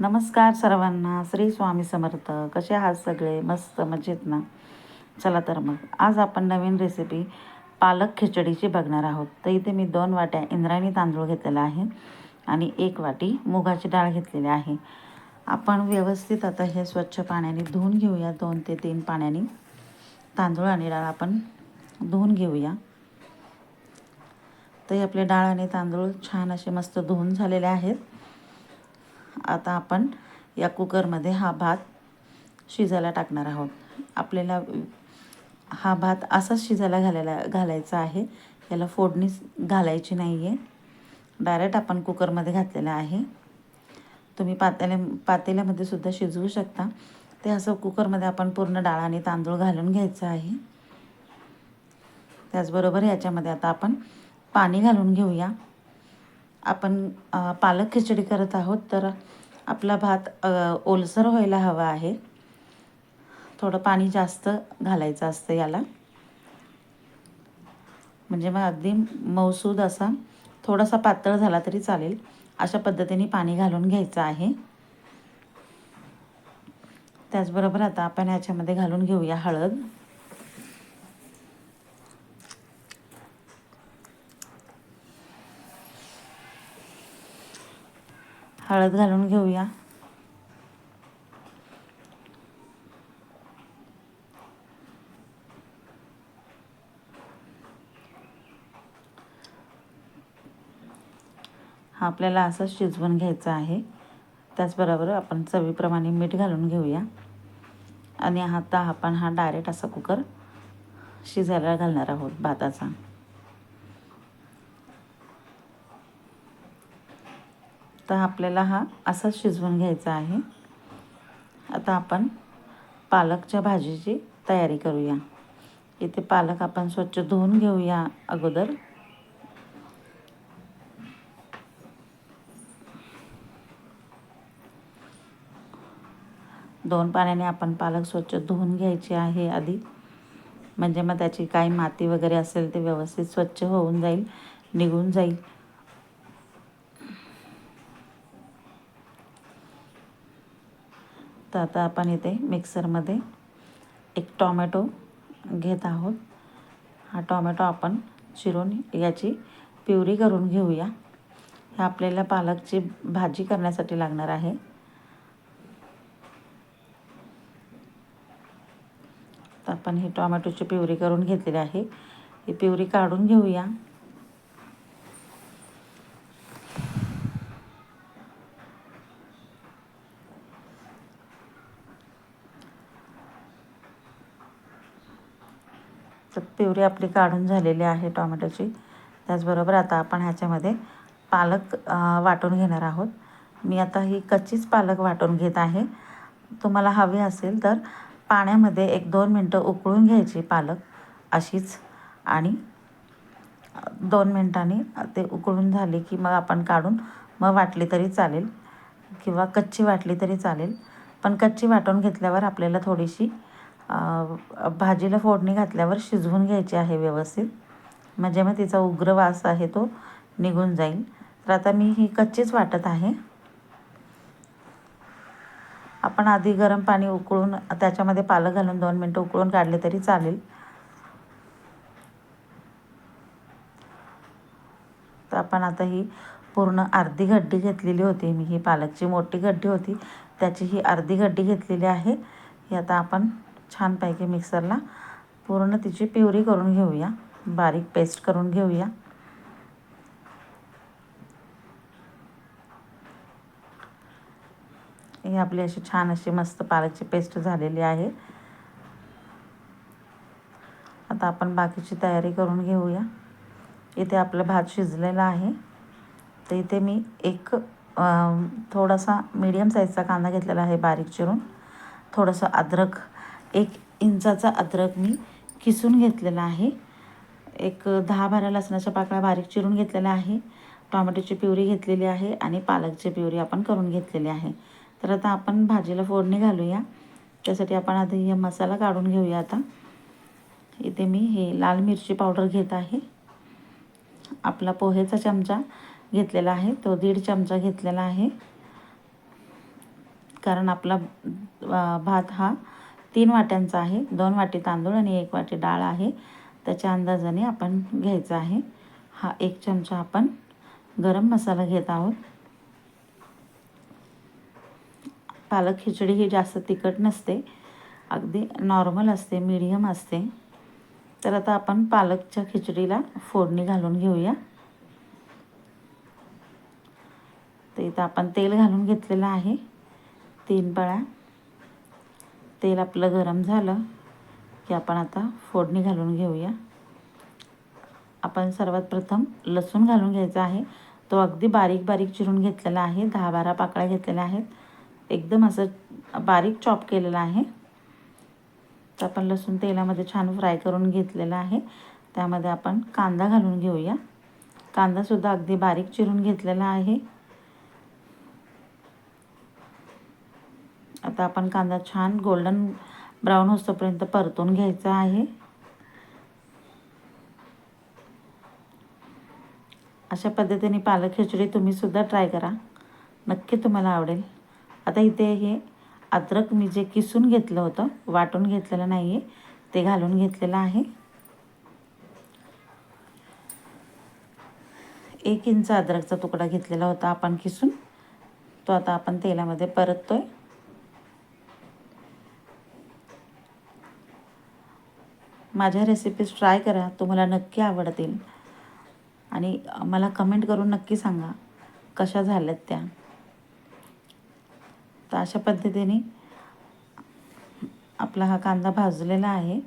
नमस्कार सर्वांना. श्री स्वामी समर्थ. कसे आहात सगळे? मस्त मजेत ना? चला तर मग. आज आपण नवीन रेसिपी पालक खिचडीची बघणार आहोत. तर इथे मी दोन वाट्या इंद्रायणी तांदूळ घेतलेला आहे आणि एक वाटी मुगाची डाळ घेतलेली आहे. आपण व्यवस्थित आता हे स्वच्छ पाण्याने धुवून घेऊया. दोन ते तीन पाण्याने तांदूळ आणि डाळ आपण धुवून घेऊया. तर आपले डाळ आणि तांदूळ छान असे मस्त धुवून झालेले आहेत. आता आपण या कुकरमध्ये हा भात शिजायला टाकणार आहोत. आपल्याला हा भात असाच शिजायला घालायला घालायचा आहे. याला फोडणीच घालायची नाही आहे डायरेक्ट आपण कुकरमध्ये घातलेला आहे. तुम्ही पातेल्या पातेल्यामध्ये सुद्धा शिजवू शकता. ते असं कुकरमध्ये आपण पूर्ण डाळ आणि तांदूळ घालून घ्यायचं आहे. त्याचबरोबर याच्यामध्ये आता आपण पाणी घालून घेऊया. आपण पालक खिचडी करत आहोत तर आपला भात ओलसर व्हायला हवा आहे. थोडं पाणी जास्त घालायचं असतं याला. म्हणजे मग अगदी मौसूद असा थोडासा पातळ झाला तरी चालेल. अशा पद्धतीने पाणी घालून घ्यायचं आहे. त्याचबरोबर आता आपण ह्याच्यामध्ये घालून घेऊया हळद. हळद घालून घेऊया. हा आपल्याला असं शिजवून घ्यायचं आहे. त्याचबरोबर आपण चवीप्रमाणे मीठ घालून घेऊया. आणि आता आपण हा डायरेक्ट असा कुकर शिजायला घालणार आहोत भाताचा. तर आपल्याला हा असाच शिजवून घ्यायचा आहे. आता आपण पालकच्या भाजीची तयारी करूया. इथे पालक आपण स्वच्छ धुवून घेऊया अगोदर. दोन पाण्याने आपण पालक स्वच्छ धुवून घ्यायचे आहे आधी. म्हणजे मग त्याची काही माती वगैरे असेल ते व्यवस्थित स्वच्छ होऊन जाईल निघून जाईल. तर आता आपण इथे मिक्सरमध्ये एक टॉमॅटो घेत आहोत. हा टॉमॅटो आपण चिरून याची प्युरी करून घेऊया. हे आपल्याला पालकची भाजी करण्यासाठी लागणार आहे. तर आपण ही टॉमॅटोची प्युरी करून घेतलेली आहे. ही प्युरी काढून घेऊया तर प्युरी आपली काढून झालेली आहे टॉमॅटोची. त्याचबरोबर आता आपण ह्याच्यामध्ये पालक वाटून घेणार आहोत. मी आता ही कच्चीच पालक वाटून घेत आहे. तुम्हाला हवी असेल तर पाण्यामध्ये एक दोन मिनटं उकळून घ्यायची पालक अशीच आणि दोन मिनटांनी ते उकळून झाले की मग आपण काढून मग वाटली तरी चालेल किंवा कच्ची वाटली तरी चालेल. पण कच्ची वाटून घेतल्यावर आपल्याला थोडीशी भाजीला फोडणी घातल्यावर शिजवून घ्यायची आहे व्यवस्थित. म्हणजे मग तिचा उग्र वास आहे तो निघून जाईल. तर आता मी ही कच्चीच वाटत आहे. आपण आधी गरम पाणी उकळून त्याच्यामध्ये पालक घालून दोन मिनटं उकळून काढले तरी चालेल. तर आपण आता ही पूर्ण अर्धी गड्डी घेतलेली होती. मी ही पालकची मोठी गड्डी होती. त्याची ही अर्धी गड्डी घेतलेली आहे. ही आता आपण छानपैकी मिक्सरला पूर्ण तिची प्युरी करून घेऊया. बारीक पेस्ट करून घेऊया. ही आपली अशी छान अशी मस्त पालकची पेस्ट झालेली आहे. आता आपण बाकीची तयारी करून घेऊया. इथे आपलं भात शिजलेला आहे. तर इथे मी एक थोडासा मीडियम साईजचा कांदा घेतलेला आहे बारीक चिरून. थोडंसं अद्रक एक इंचाचा अद्रक मी किसून घेतलेला आहे. एक दहा बारा लसणाच्या पाकळ्या बारीक चिरून घेतलेल्या आहे. टॉमॅटोची प्युरी घेतलेली आहे आणि पालकची प्युरी आपण करून घेतलेली आहे. तर आता आपण भाजीला फोडणी घालूया. त्यासाठी आपण आधी हे मसाला काढून घेऊया आता. इथे मी हे लाल मिरची पावडर घेत आहे. आपला पोहेचा चमचा घेतलेला आहे. तो दीड चमचा घेतलेला आहे. कारण आपला भात हा तीन वाट्यांचा आहे. दोन वाटी तांदूळ आणि एक वाटी डाळ आहे. त्याच्या अंदाजाने आपण घ्यायचा आहे. हा एक चमचा आपण गरम मसाला घेत आहोत. पालक खिचडी ही जास्त तिखट नसते. अगदी नॉर्मल असते मीडियम असते. तर आता आपण पालकच्या खिचडीला फोडणी घालून घेऊया. तर इथं आपण तेल घालून घेतलेलं आहे. तीन पळ्या. तेल आपलं गरम झालं की आपण आता फोडणी घालून घेऊया. आपण सर्वात प्रथम लसूण घालून घ्यायचा आहे. तो अगदी बारीक बारीक चिरून घेतलेला आहे. दहा बारा पाकळ्या घेतलेल्या आहेत. एकदम असं बारीक चॉप केलेलं आहे. तर आपण लसूण तेलामध्ये छान फ्राय करून घेतलेला आहे. त्यामध्ये आपण कांदा घालून घेऊया. कांदासुद्धा अगदी बारीक चिरून घेतलेला आहे. आता आपण कांदा छान गोल्डन ब्राऊन होतोपर्यंत परतून घ्यायचा आहे. अशा पद्धतीने पालक खिचडी तुम्हीसुद्धा ट्राय करा. नक्की तुम्हाला आवडेल. आता इथे हे अद्रक मी जे किसून घेतलं होतं वाटून घेतलेलं नाही आहे ते घालून घेतलेलं आहे. एक इंच अद्रकचा तुकडा घेतलेला होता आपण किसून. तो आता आपण तेलामध्ये परततोय. माझ्या रेसिपीज ट्राय करा तुम्हाला नक्की आवडतील. आणि मला कमेंट करून नक्की सांगा कशा झाल्यात त्या. तर अशा पद्धतीने आपला हा कांदा भाजलेला आहे.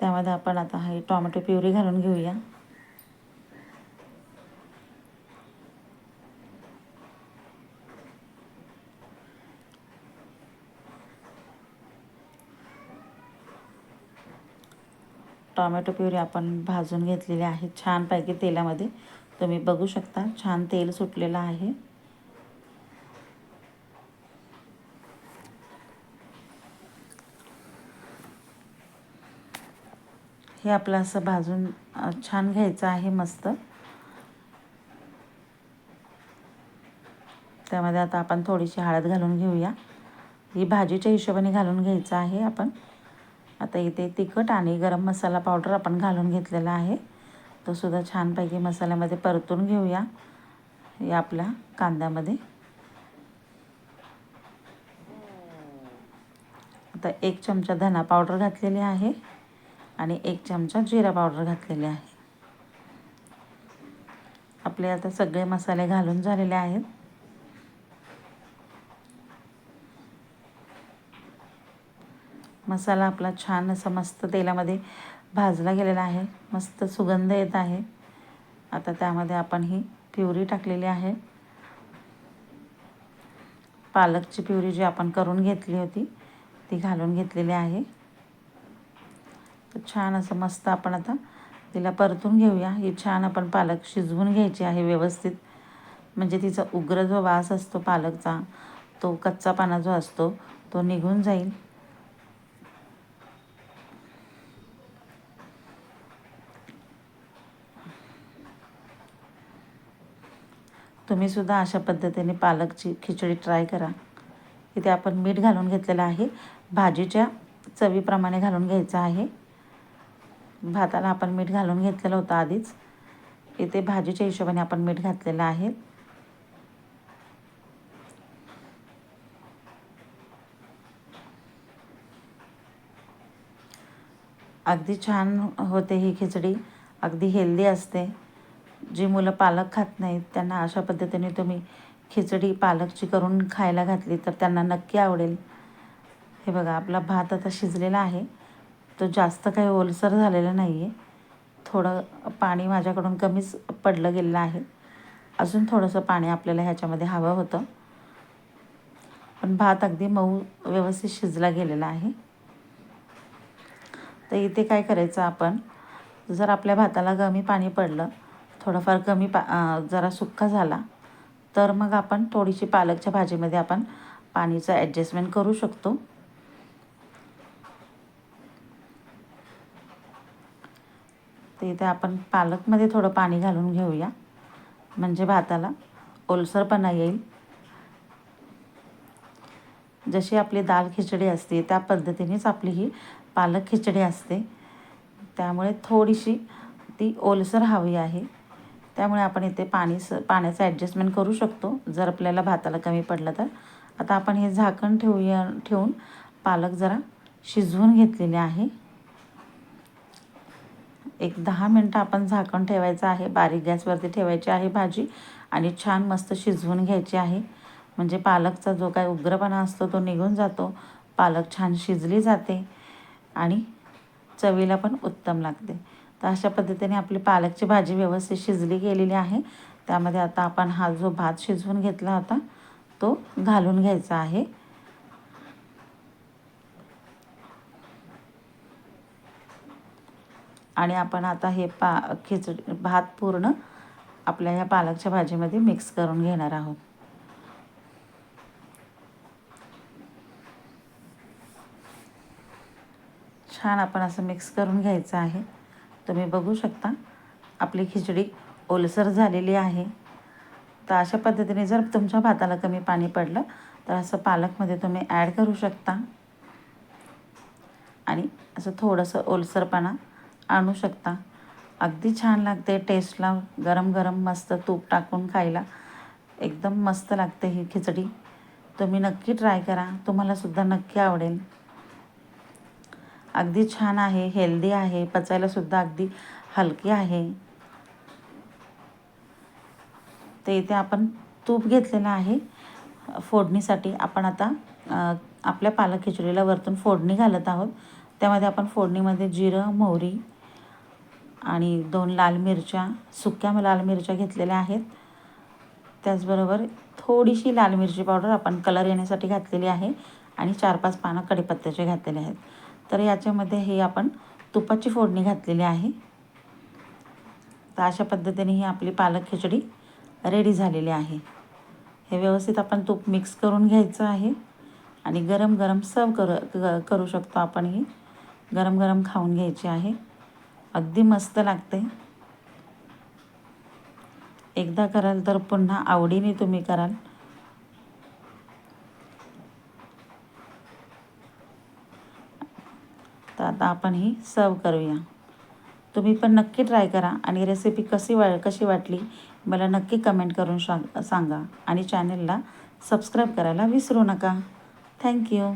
त्यामध्ये आपण आता हे टॉमॅटो प्युरी घालून घेऊया. टॉमॅटो प्युरी आपण भाजून घेतलेली आहे छानपैकी तेलामध्ये. तुम्ही बघू शकता छान तेल सुटलेलं आहे. हे आपलं असं भाजून छान घ्यायचं आहे मस्त. त्यामध्ये आता आपण थोडीशी हळद घालून घेऊया. ही भाजीच्या हिशोबाने घालून घ्यायचं आहे आपण. आता इथे तिखट आणि गरम मसाला पावडर आपण घालून घेतलेला आहे. तो सुद्धा छानपैकी मसाल्यामध्ये परतून घेऊया. या आपल्या कांद्यामध्ये. आता एक चमचा धना पावडर घातलेली आहे आणि एक चमचा जिरा पावडर घातलेली आहे. आपले आता सगळे मसाले घालून झालेले आहेत. मसाला आपला छान असा मस्त तेलामध्ये भाजला गेलेला आहे. मस्त सुगंध येत आहे. आता त्यामध्ये आपण ही प्युरी टाकलेली आहे. पालकची प्युरी जी आपण करून घेतली होती ती घालून घेतलेली आहे. तर छान असं मस्त आपण आता तिला परतून घेऊया. ही छान आपण पालक शिजवून घ्यायची आहे व्यवस्थित. म्हणजे तिचा उग्र जो वास असतो पालकचा तो कच्चा पाना जो असतो तो निघून जाईल. तुम्हीसुद्धा अशा पद्धतीने पालकची खिचडी ट्राय करा. इथे आपण मीठ घालून घेतलेलं आहे. भाजीच्या चवीप्रमाणे घालून घ्यायचं आहे. भाताला आपण मीठ घालून घेतलेलं होतं आधीच. इथे भाजीच्या हिशोबाने आपण मीठ घातलेलं आहे. अगदी छान होते ही खिचडी. अगदी हेल्दी असते. जी मुलं पालक खात नाहीत त्यांना अशा पद्धतीने तुम्ही खिचडी पालकची करून खायला घातली तर त्यांना नक्की आवडेल. हे बघा आपला भात आता शिजलेला आहे. तो जास्त काही ओलसर झालेला नाही आहे थोडं पाणी माझ्याकडून कमीच पडलं गेलेलं आहे. अजून थोडंसं पाणी आपल्याला ह्याच्यामध्ये हवं होतं. पण भात अगदी मऊ व्यवस्थित शिजला गेलेला आहे. तर इथे काय करायचं आपण? जर आपल्या भाताला कमी पाणी पडलं थोडाफार कमी पा जरा सुक्का झाला तर मग आपण थोडीशी पालकच्या भाजीमध्ये आपण पाणीचं ॲडजस्टमेंट करू शकतो. तर इथे आपण पालकमध्ये थोडं पाणी घालून घेऊया म्हणजे भाताला ओलसरपणा येईल. जशी आपली दाल खिचडी असते त्या पद्धतीनेच आपली ही पालक खिचडी असते. त्यामुळे थोडीशी ती ओलसर हवी आहे. त्यामुळे आपण इथे पाणी स पाण्याचं ॲडजस्टमेंट करू शकतो. जर आपल्याला भाताला कमी पडलं तर. आता आपण हे झाकण ठेवूया ठेवून पालक जरा शिजवून घेतलेले आहे. एक दहा मिनटं आपण झाकण ठेवायचं आहे. बारीक गॅसवरती ठेवायची आहे भाजी आणि छान मस्त शिजवून घ्यायची आहे. म्हणजे पालकचा जो काय उग्रपणा असतो तो निघून जातो. पालक छान शिजली जाते आणि चवीला पण उत्तम लागते. तर अशा पद्धतीने आपली पालकची भाजी व्यवस्थित शिजली गेलेली आहे. त्यामध्ये आता आपण हा जो भात शिजवून घेतला होता तो घालून घ्यायचा आहे. आणि आपण आता हे पा खिचडी भात पूर्ण आपल्या ह्या पालकच्या भाजीमध्ये मिक्स करून घेणार आहोत. छान आपण असं मिक्स करून घ्यायचं आहे. तुम्ही बघू शकता. आपली खिचडी ओलसर झालेली आहे. तर अशा पद्धतीने जर तुमच्या भाताला कमी पाणी पडलं तर असं पालकमध्ये तुम्ही ॲड करू शकता. आणि असं थोडंसं ओलसरपणा आणू शकता. अगदी छान लागते टेस्टला गरम गरम मस्त तूप टाकून खायला. एकदम मस्त लागते ही खिचडी. तुम्ही नक्की ट्राय करा. तुम्हालासुद्धा नक्की आवडेल. अगदी छान आहे हेल्दी आहे पचायलासुद्धा अगदी हलकी आहे. ते इथे आपण तूप घेतलेलं आहे. फोडणीसाठी आपण आता आपल्या पालक खिचडीला वरतून फोडणी घालत आहोत. त्यामध्ये आपण फोडणीमध्ये जिरं मोहरी आणि दोन लाल मिरच्या सुक्या लाल मिरच्या घेतलेल्या आहेत. त्याचबरोबर थोडीशी लाल मिरची पावडर आपण कलर येण्यासाठी घातलेली आहे आणि चार पाच पानं कडीपत्त्याचे घातलेले आहेत. तर याच्यामध्ये हे आपण तुपाची फोडणी घातलेली आहे. तर अशा पद्धतीने ही आपली पालक खिचडी रेडी झालेली आहे. हे व्यवस्थित आपण तूप मिक्स करून घ्यायचं आहे. आणि गरम गरम सर्व करू करू शकतो आपण ही. गरम गरम खाऊन घ्यायची आहे. अगदी मस्त लागते. एकदा कराल तर पुन्हा आवडीने तुम्ही कराल तर आता आपण ही सर्व करूया. तुम्ही पण नक्की ट्राय करा आणि रेसिपी कशी वा कशी वाटली मला नक्की कमेंट करून सांग सांगा. आणि चॅनलला सबस्क्राईब करायला विसरू नका. थँक्यू